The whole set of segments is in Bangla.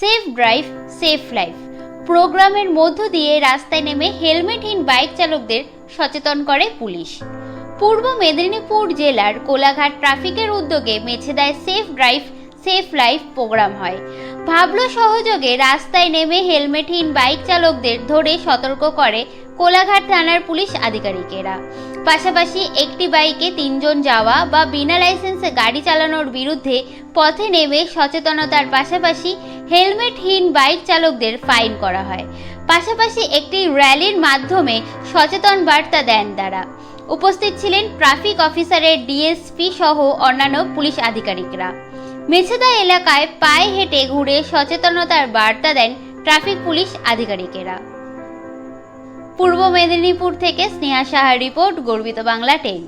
Safe drive, safe life. প্রোগ্রামের মধ্য দিয়ে রাস্তায় নেমে হেলমেটহীন বাইক চালকদের সচেতন করে পুলিশ। পূর্ব মেদিনীপুর জেলার কোলাঘাট ট্রাফিকের উদ্যোগে মেছে দেয় safe drive, safe life programme হয়। ভাবলো সহযোগে রাস্তায় নেমে হেলমেটহীন বাইক চালকদের ধরে সতর্ক করে কোলাঘাট থানার পুলিশ আধিকারিকেরা। পাশাপাশি একটি বাইকে তিনজন যাওয়া বা বিনা লাইসেন্সে গাড়ি চালানোর বিরুদ্ধে পথে নেমে সচেতনতার পাশাপাশি হেলমেটহীন বাইক চালকদের ফাইন করা হয়। পাশাপাশি একটি র্যালির মাধ্যমে সচেতন বার্তা দেন তারা। উপস্থিত ছিলেন ট্রাফিক অফিসারের ডিএসপি সহ অন্যান্য পুলিশ আধিকারিকরা। মেছেদা এলাকায় পায়ে হেঁটে ঘুরে সচেতনতার বার্তা দেন ট্রাফিক পুলিশ আধিকারিকেরা। পূর্ব মেদিনীপুর থেকে স্নেহা সাহার রিপোর্ট গর্বিত বাংলা টেন।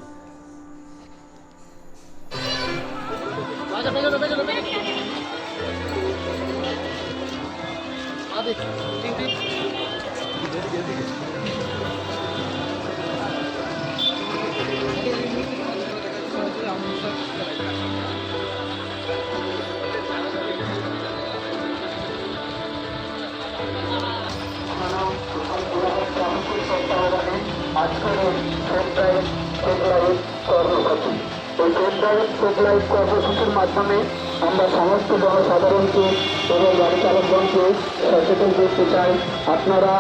আজকের এই সেন্ট্রাল কর্মসূচি এই সেন্ট্রাল সেন্ট্রাল কর্মসূচির মাধ্যমে আমরা সমস্ত জনসাধারণকে এবং গাড়ি চালকগণকে সচেতন করতে চাই আপনারা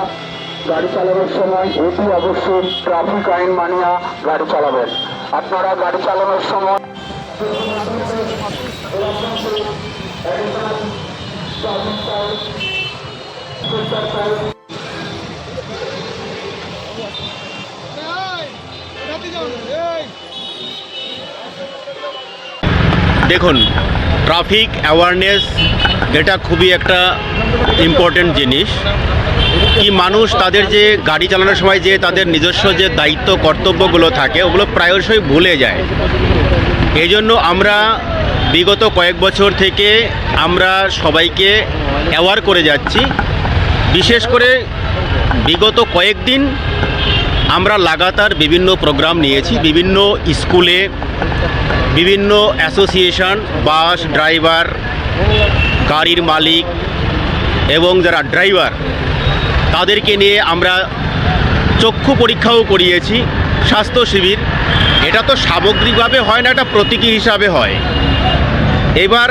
গাড়ি চালানোর সময় অতি অবশ্যই ট্রাফিক আইন মানিয়া গাড়ি চালাবেন আপনারা গাড়ি চালানোর সময় দেখুন ট্রাফিক অ্যাওয়ারনেস এটা খুবই একটা ইম্পর্টেন্ট জিনিস। কি মানুষ তাদের যে গাড়ি চালানোর সময় যে তাদের নিজস্ব যে দায়িত্ব, কর্তব্যগুলো থাকে, ওগুলো প্রায়শই ভুলে যায়। এই জন্য আমরা বিগত কয়েক বছর থেকে আমরা সবাইকে অ্যাওয়ার করে যাচ্ছি। বিশেষ করে বিগত কয়েকদিন আমরা লাগাতার বিভিন্ন প্রোগ্রাম নিয়েছি, বিভিন্ন স্কুলে বিভিন্ন অ্যাসোসিয়েশন, বাস, ড্রাইভার, গাড়ির মালিক এবং যারা ড্রাইভার, তাদেরকে নিয়ে আমরা চক্ষু পরীক্ষাও করিয়েছি, স্বাস্থ্য শিবির। এটা তো সামগ্রিকভাবে হয় না, এটা প্রতীকী হিসাবে হয়। এবার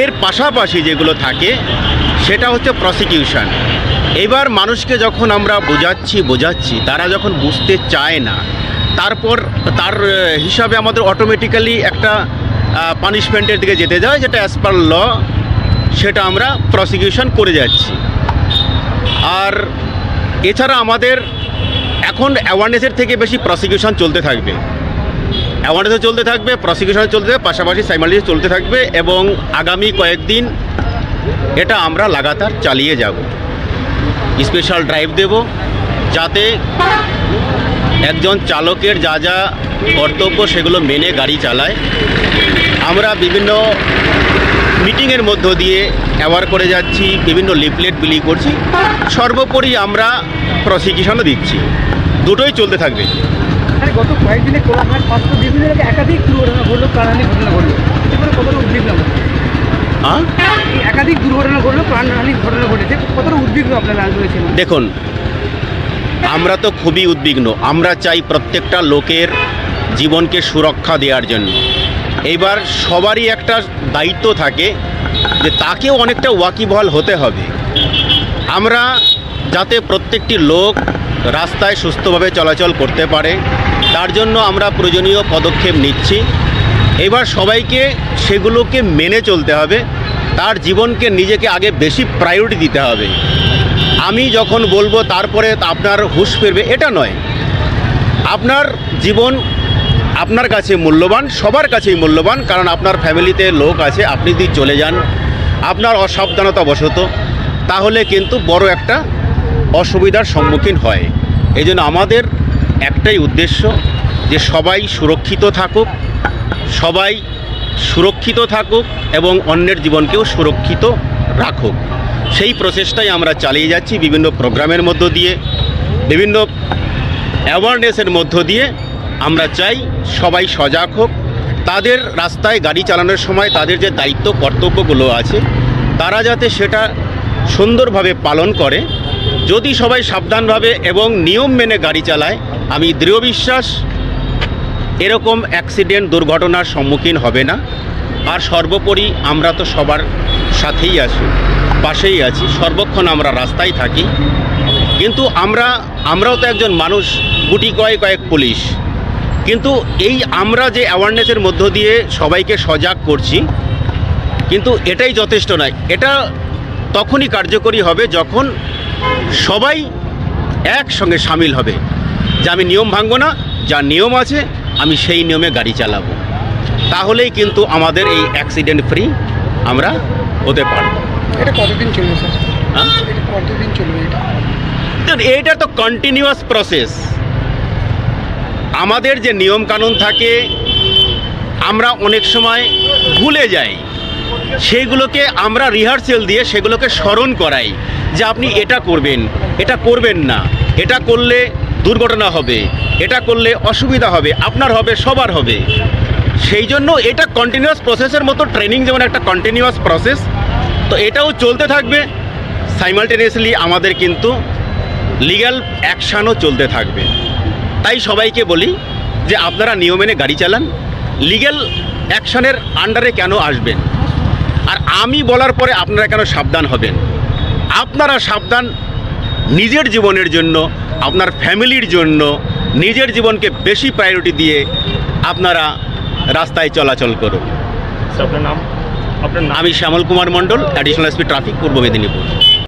এর পাশাপাশি যেগুলো থাকে, সেটা হচ্ছে প্রসিকিউশন এবার মানুষকে যখন আমরা বোঝাচ্ছি বোঝাচ্ছি, তারা যখন বুঝতে চায় না, তারপর তার হিসাবে আমাদের অটোমেটিক্যালি একটা পানিশমেন্টের দিকে যেতে যায়, যেটা অ্যাজ পার ল সেটা আমরা প্রসিকিউশন করে যাচ্ছি। আর এছাড়া আমাদের এখন অ্যাওয়ারনেসের থেকে বেশি প্রসিকিউশন চলতে থাকবে। অ্যাওয়ারনেসও চলতে থাকবে প্রসিকিউশন চলতে থাকবে, পাশাপাশি সাইমালিটি চলতে থাকবে এবং আগামী কয়েকদিন এটা আমরা লাগাতার চালিয়ে যাব। স্পেশাল ড্রাইভ দেব যাতে একজন চালকের যা যা কর্তব্য সেগুলো মেনে গাড়ি চালায়। আমরা বিভিন্ন মিটিংয়ের মধ্য দিয়ে অ্যাওয়ার করে যাচ্ছি, বিভিন্ন লিফলেট বিলি করছি। সর্বোপরি আমরা প্রসিকিউশনও দিচ্ছি। দুটোই চলতে থাকবে। গত কয়েকদিনে একাধিক দুর্ঘটনা ঘটনা কতটা উদ্বিগ্ন? একাধিক দুর্ঘটনা ঘটলো প্রাণহানির ঘটনা ঘটেছে। কতটা উদ্বিগ্ন আপনারা দেখুন আমরা তো খুবই উদ্বিগ্ন। আমরা চাই প্রত্যেকটা লোকের জীবনকে সুরক্ষা দেওয়ার জন্য। এইবার সবারই একটা দায়িত্ব থাকে যে তাকেও অনেকটা ওয়াকিবহাল হতে হবে। আমরা যাতে প্রত্যেকটি লোক রাস্তায় সুস্থভাবে চলাচল করতে পারে তার জন্য আমরা প্রয়োজনীয় পদক্ষেপ নিচ্ছি। এবার সবাইকে সেগুলোকে মেনে চলতে হবে। তার জীবনকে নিজেকে আগে বেশি প্রায়োরিটি দিতে হবে। আমি যখন বলব তারপরে আপনার হুঁশ ফিরবে, এটা নয়। আপনার জীবন আপনার কাছে মূল্যবান, সবার কাছেই মূল্যবান, কারণ আপনার ফ্যামিলিতে লোক আছে, আপনি যদি চলে যান, আপনার অসাবধানতা বশত, তাহলে কিন্তু বড় একটা অসুবিধার সম্মুখীন হয়। এই আমাদের একটাই উদ্দেশ্য যে সবাই সুরক্ষিত থাকুক সবাই সুরক্ষিত থাকুক এবং অন্যের জীবনকেও সুরক্ষিত রাখুক। সেই প্রচেষ্টাই আমরা চালিয়ে যাচ্ছি বিভিন্ন প্রোগ্রামের মধ্য দিয়ে, বিভিন্ন অ্যাওয়ারনেসের মধ্য দিয়ে। আমরা চাই সবাই সজাগ হোক। তাদের রাস্তায় গাড়ি চালানোর সময় তাদের যে দায়িত্ব, কর্তব্যগুলো আছে, তারা যাতে সেটা সুন্দরভাবে পালন করে। যদি সবাই সাবধানভাবে এবং নিয়ম মেনে গাড়ি চালায়, আমি দৃঢ় বিশ্বাস এরকম অ্যাক্সিডেন্ট দুর্ঘটনার সম্মুখীন হবে না। আর সর্বোপরি আমরা তো সবার সাথেই আছি, পাশেই আছি, সর্বক্ষণ আমরা রাস্তায় থাকি। কিন্তু আমরা, আমরাও তো একজন মানুষ, গুটি কয়েক কয়েক পুলিশ। কিন্তু এই আমরা যে অ্যাওয়ারনেসের মধ্য দিয়ে সবাইকে সজাগ করছি, কিন্তু এটাই যথেষ্ট নয়। এটা তখনই কার্যকরী হবে যখন সবাই একসঙ্গে সামিল হবে। যে আমি নিয়ম ভাঙবো না যা নিয়ম আছে আমি সেই নিয়মে গাড়ি চালাবো। তাহলেই কিন্তু আমাদের এই অ্যাক্সিডেন্ট ফ্রি আমরা হতে পারব। এটা কতদিন চলবে স্যার? হ্যাঁ? এটা কতদিন চলবে এটা? তো এইটা তো কন্টিনিউয়াস প্রসেস আমাদের যে নিয়ম কানুন থাকে আমরা অনেক সময় ভুলে যাই। সেইগুলোকে আমরা রিহার্সেল দিয়ে সেগুলোকে স্মরণ করাই যে আপনি এটা করবেন এটা করবেন না। এটা করলে দুর্ঘটনা হবে, এটা করলে অসুবিধা হবে, আপনার হবে, সবার হবে। সেই জন্য এটা কন্টিনিউয়াস প্রসেসের মতো ট্রেনিং যেমন একটা কন্টিনিউয়াস প্রসেস তো এটাও চলতে থাকবে। সাইমালটেনিয়াসলি আমাদের কিন্তু লিগ্যাল অ্যাকশানও চলতে থাকবে। তাই সবাইকে বলি যে আপনারা নিয়ম মেনে গাড়ি চালান লিগ্যাল অ্যাকশানের আন্ডারে কেন আসবেন? আর আমি বলার পরে আপনারা কেন সাবধান হবেন? আপনারা সাবধান নিজের জীবনের জন্য আপনার ফ্যামিলির জন্য নিজের জীবনকে বেশি প্রায়োরিটি দিয়ে আপনারা রাস্তায় চলাচল করুন। আপনার নাম? আপনার আমি Shyamal Kumar Mondal additional SP traffic Purba Medinipur.